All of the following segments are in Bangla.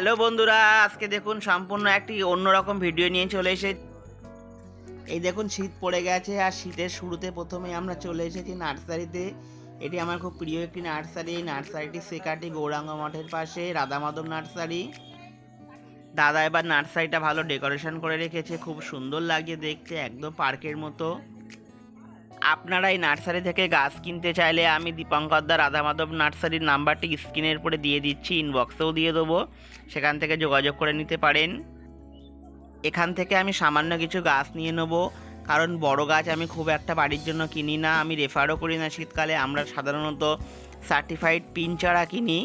হ্যালো বন্ধুরা, আজকে দেখুন সম্পূর্ণ একটি অন্যরকম ভিডিও নিয়ে চলে এসে এই দেখুন, শীত পড়ে গেছে আর শীতের শুরুতে প্রথমে আমরা চলে এসেছি নার্সারিতে। এটি আমার খুব প্রিয় একটি নার্সারি। এই নার্সারিটি সেকাটি গৌরাঙ্গ মঠের পাশে, রাধা মাধব নার্সারি। দাদা এবার নার্সারিটা ভালো ডেকোরেশন করে রেখেছে, খুব সুন্দর লাগে দেখতে, একদম পার্কের মতো। আপনারা এই নার্সারি থেকে গাছ কিনতে চাইলে আমি দীপঙ্কর দা রাধা মাধব নার্সারির নাম্বারটি স্ক্রিনের উপরে দিয়ে দিচ্ছি ইনবক্সেও দিয়ে দেবো। সেখান থেকে যোগাযোগ করে নিতে পারেন। এখান থেকে আমি সামান্য কিছু গাছ নিয়ে নেব। কারণ বড় গাছ আমি খুব একটা বাড়ির জন্য কিনি না, আমি রেফারও করি না শীতকালে। আমরা সাধারণত সার্টিফাইড পিন চারা কিনি।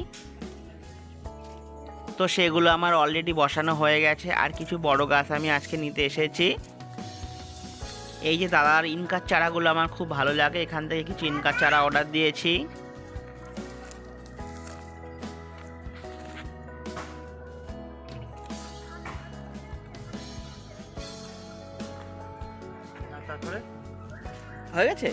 তো সেগুলো আমার অলরেডি বসানো হয়ে গেছে। আর কিছু বড় গাছ আমি আজকে নিতে এসেছি। এই যে দাদার ইনকার চারাগুলো আমার খুব ভালো লাগে, এখান থেকে কিছু ইনকার চারা অর্ডার দিয়েছি। হয়ে গেছে?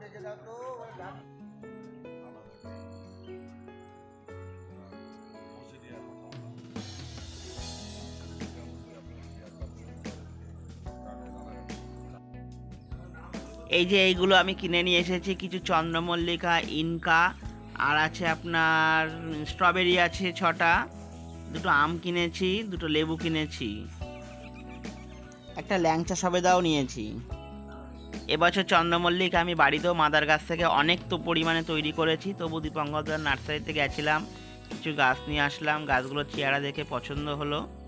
ডেকে তো এই যে এইগুলো আমি কিনে নিয়ে এসেছি, কিছু চন্দ্রমল্লিকা, ইনকা, আর আছে আপনার স্ট্রবেরি আছে ছটা। দুটো আম কিনেছি, দুটো লেবু কিনেছি। একটা ল্যাংচা সবেদাও নিয়েছি। এবছর চন্দ্রমল্লিক আমি বাড়িতেও মাদার গাছ থেকে অনেক তো পরিমাণে তৈরি করেছি। তবু দীপঙ্কর নার্সারিতে গেছিলাম, কিছু গাছ নিয়ে আসলাম, গাছগুলোর চেহারা দেখে পছন্দ হলো।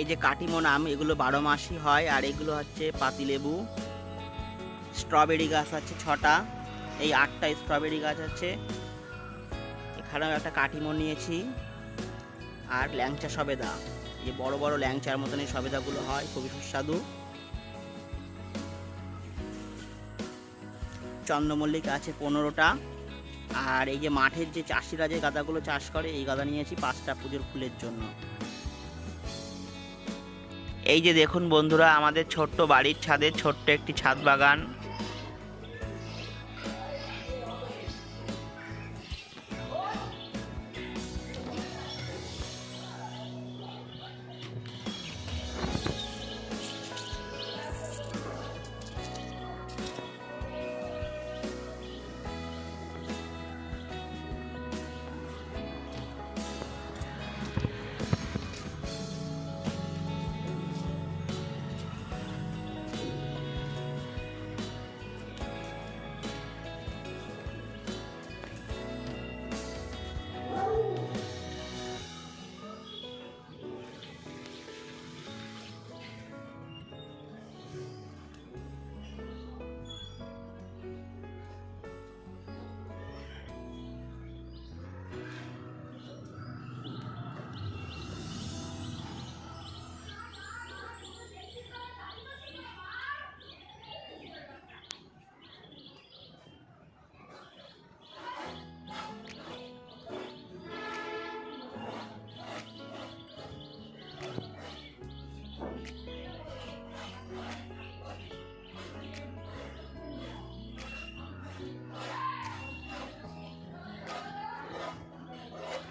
এই যে কাটিমন আম, এগুলো বারো মাসই হয়, আর এগুলো হচ্ছে পাতিলেবু। স্ট্রবেরি গাছ আছে ছটা, এই আটটা স্ট্রবেরি গাছ আছে। এখানেও একটা কাটিমন নিয়েছি, আর ল্যাংচা সবেদা। এই যে বড় বড় ল্যাংচার মতন এই সবেদাগুলো হয়, খুবই সুস্বাদু। চন্দ্রমল্লিকা আছে পনেরোটা, আর এই যে মাঠের যে চাষিরা যে গাঁদাগুলো চাষ করে, এই গাঁদা নিয়েছি পাঁচটা পুজোর ফুলের জন্য। এই যে দেখুন বন্ধুরা আমাদের ছোট্ট বাড়ির ছাদে ছোট্ট একটি ছাদ বাগান।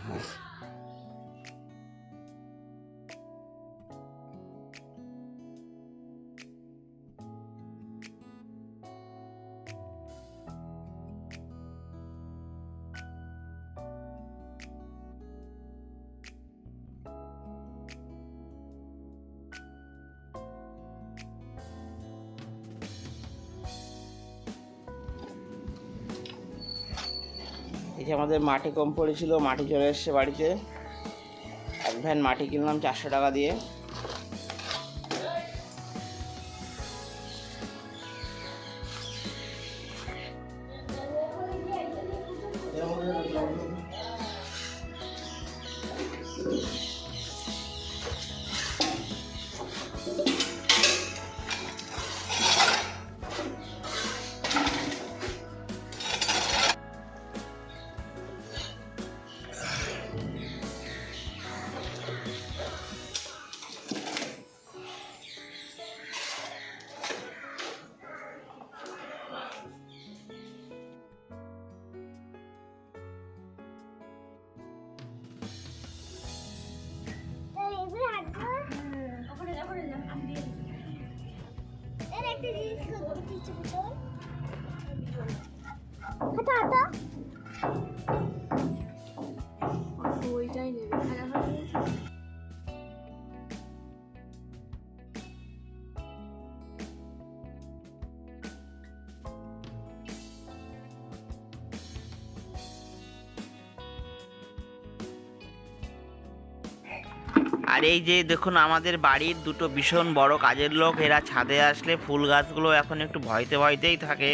এই যে আমাদের মাটি কম পড়েছিল, মাটি চলে এসছে বাড়িতে। এক ভ্যান মাটি কিনলাম চারশো টাকা দিয়ে। Hadi Arda. আর এই যে দেখুন, আমাদের বাড়ির দুটো ভীষণ বড় কাজের লোক, এরা ছাদে আসলে ফুল গাছগুলো এখন একটু ভয়তে ভয়তেই থাকে।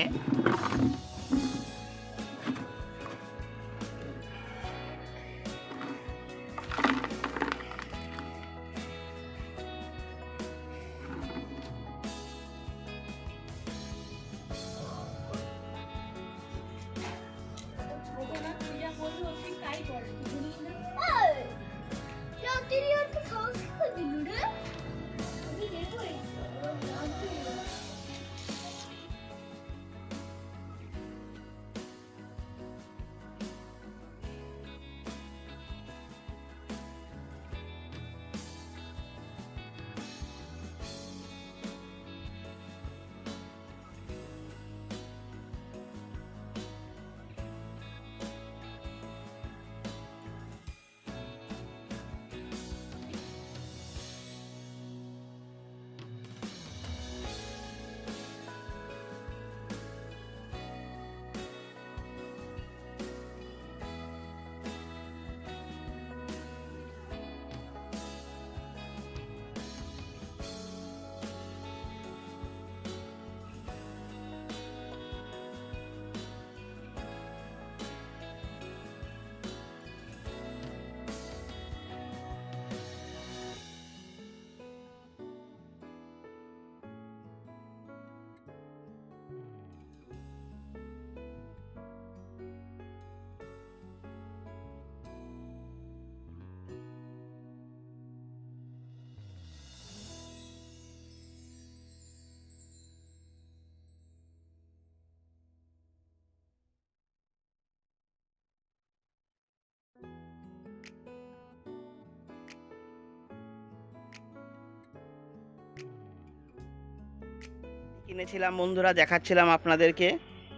কিনেছিলাম, বন্ধুরা দেখাচ্ছিলাম আপনাদেরকে।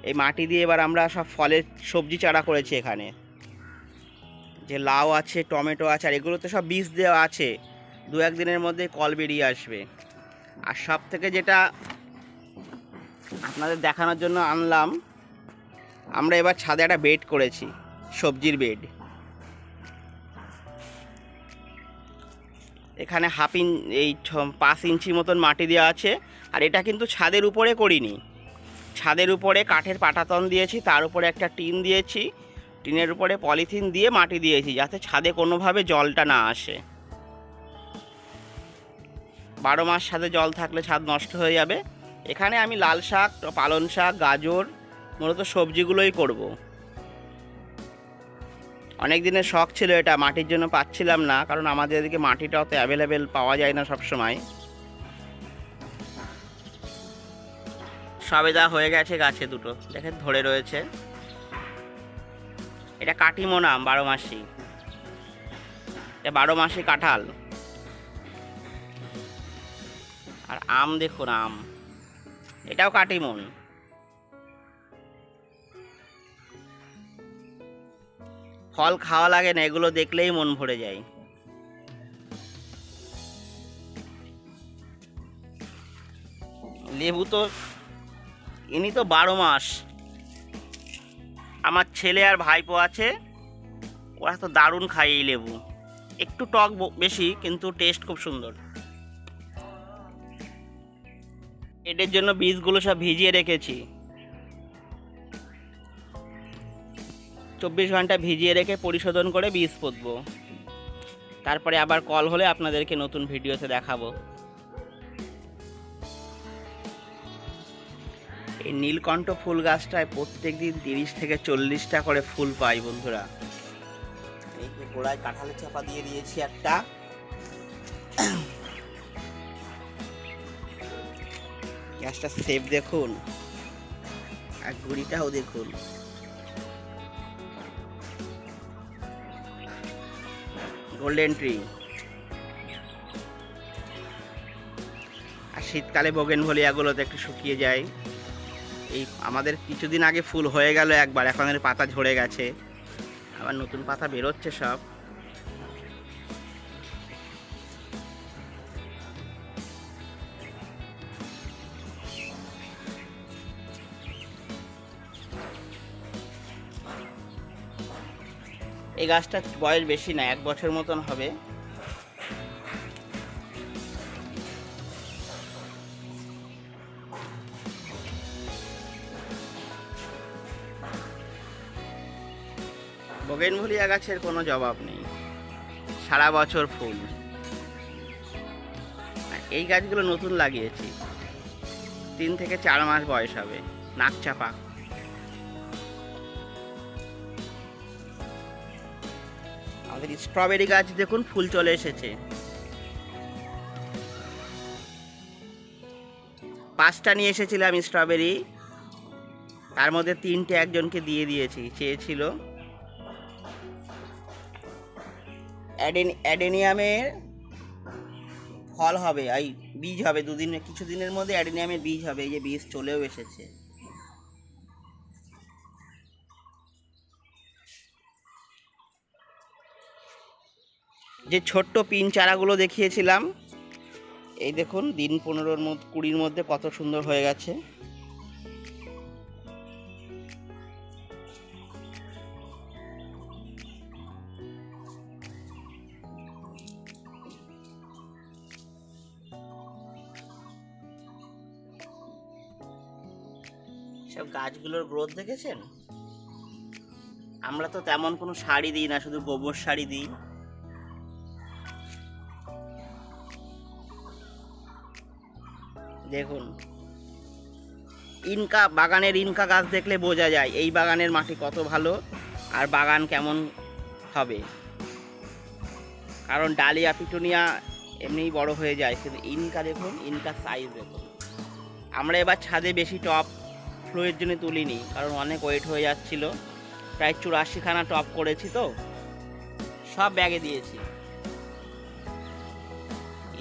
এই মাটি দিয়ে এবার আমরা সব ফলের সবজি চারা করেছি এখানে। যে লাউ আছে, টমেটো আছে, আর এগুলোতে সব বীজ দেওয়া আছে। দু একদিনের মধ্যে কল বেরিয়ে আসবে। আর সব থেকে যেটা আপনাদের দেখানোর জন্য আনলাম, আমরা এবার ছাদে একটা বেড করেছি, সবজির বেড। এখানে হাফ ইঞ্চ এই পাঁচ ইঞ্চি মতন মাটি দেওয়া আছে। আর এটা কিন্তু ছাদের উপরে করিনি। ছাদের উপরে কাঠের পাটাতন দিয়েছি, তার উপরে একটা টিন দিয়েছি, টিনের উপরে পলিথিন দিয়ে মাটি দিয়েছি যাতে ছাদে কোনোভাবে জলটা না আসে। বারো মাস ছাদে জল থাকলে ছাদ নষ্ট হয়ে যাবে। এখানে আমি লাল শাক পালন শাক, গাজর, মূলত সবজিগুলোই করব। অনেক দিনের শখ ছিল এটা, মাটির জন্য পাচ্ছিলাম না, কারণ আমাদের এদিকে মাটিটা অত অ্যাভেলেবেল পাওয়া যায় না সব সবেদা হয়ে গেছে গাছে দুটো। দেখেন, ধরে রয়েছে। এটা কাটিমো নাম বারো মাসি। এটা বারো মাসি কাঁঠাল। আর আম, দেখুন, আম। এটাও কাটিমন। ফল খাওয়া লাগে না, এগুলো দেখলেই মন ভরে যায়। লেবু তো ইনি তো বারো মাস। আমার ছেলে আর ভাইপো আছে, ওরা তো দারুণ খায় এই লেবু। একটু টক বেশি, কিন্তু টেস্ট খুব সুন্দর। এটার জন্য বীজগুলো সব ভিজিয়ে রেখেছি। চব্বিশ ঘণ্টা ভিজিয়ে রেখে পরিশোধন করে বীজ পুঁতবো। তারপরে আবার কল হলে আপনাদেরকে নতুন ভিডিওতে দেখাবো। এই নীলকণ্ঠ ফুল গাছটায় প্রত্যেক দিন তিরিশ থেকে চল্লিশটা করে ফুল পাই বন্ধুরা। গোড়ায় কাঁঠালের চাপা দিয়ে দিয়েছি একটা। গাছটা সেপ দেখুন। আর গুড়িটাও দেখুন। গোল্ডেন ট্রি আর শীতকালে বোগেন ভলিয়াগুলোতে একটু শুকিয়ে যায়। এই আমাদের কিছুদিন আগে ফুল হয়ে গেল একবার, এখন এর পাতা ঝরে গেছে। আবার নতুন পাতা বেরোচ্ছে সব। এই গাছটার বয়স বেশি না, এক বছর মতন হবে। বগেনভুলিয়া গাছের কোনো জবাব নেই। সারা বছর ফুল। এই গাছগুলো নতুন লাগিয়েছি। তিন থেকে চার মাস বয়স হবে। নাকচাপা আমাদের স্ট্রবেরি গাছ দেখুন, ফুল চলে এসেছে। পাঁচটা নিয়ে এসেছিলাম স্ট্রবেরি তার মধ্যে তিনটে একজনকে দিয়ে দিয়েছি। চেয়েছিল অ্যাডেন, অ্যাডেনিয়ামের ফল হবে, এই বীজ হবে, দুদিন, কিছুদিনের মধ্যে অ্যাডেনিয়ামের বীজ হবে, এই যে বীজ চলেও এসেছে। যে ছোট্ট পিন চারাগুলো দেখিয়েছিলাম, এই দেখুন, দিন পনেরোর মধ্যে, কুড়ির মধ্যে কত সুন্দর হয়ে গেছে। সব গাছগুলোর গ্রোথ দেখেছেন? আমরা তো তেমন কোনো শাড়ি দিই না, শুধু গোবর শাড়ি দিই। দেখুন, ইনকা, বাগানের ইনকা গাছ দেখলে বোঝা যায়, এই বাগানের মাটি কত ভালো আর বাগান কেমন হবে। কারণ ডালিয়া, পিটুনিয়া এমনিই বড় হয়ে যায়, কিন্তু ইনকা দেখুন, ইনকা সাইজ দেখুন। আমরা এবার ছাদে বেশি টপ ফ্লোয়ের জন্য তুলিনি, কারণ অনেক ওয়েট হয়ে যাচ্ছিল। প্রায় চুরাশিখানা টপ করেছি তো, সব ব্যাগে দিয়েছি।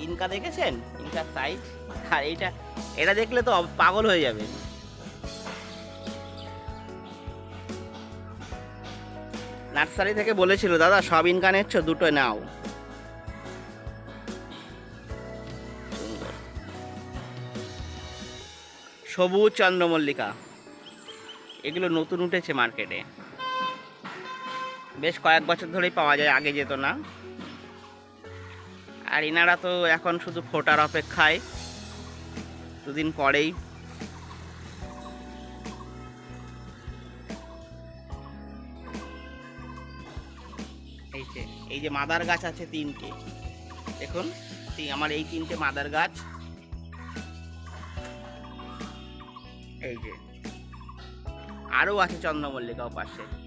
ইনকা দেখেছেন? ইনকার সাইজ আর এইটা, এটা দেখলে তো পাগল হয়ে যাবে। নার্সারি থেকে বলেছিল, দাদা, সব ইনকা নিচ্ছ দুটো নাও। সবুজ চন্দ্রমল্লিকা। এগুলো নতুন উঠেছে মার্কেটে। বেশ কয়েক বছর ধরেই পাওয়া যায়, আগে যেত না। আর ইনারা তো এখন শুধু ফোটার অপেক্ষায়। দুদিন পরেই। এই যে এই যে মাদার গাছ আছে তিনটে। দেখুন আমার এই তিনটে মাদার গাছ। এই যে। আরও আছে চন্দ্রমল্লিকাও পাশে।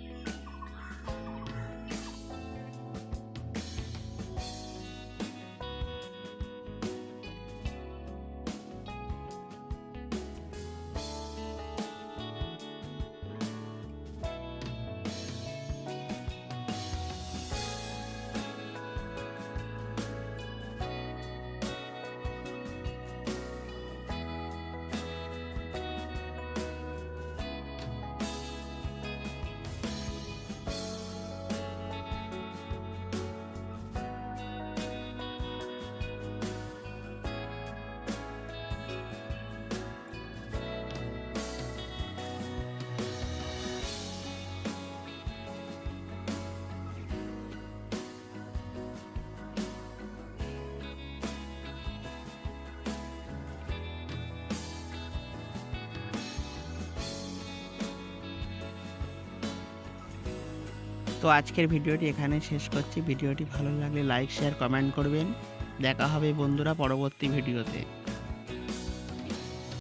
তো আজকের ভিডিওটি এখানে শেষ করছি। ভিডিওটি ভালো লাগলে লাইক শেয়ার কমেন্ট করবেন। দেখা হবে বন্ধুরা পরবর্তী ভিডিওতে।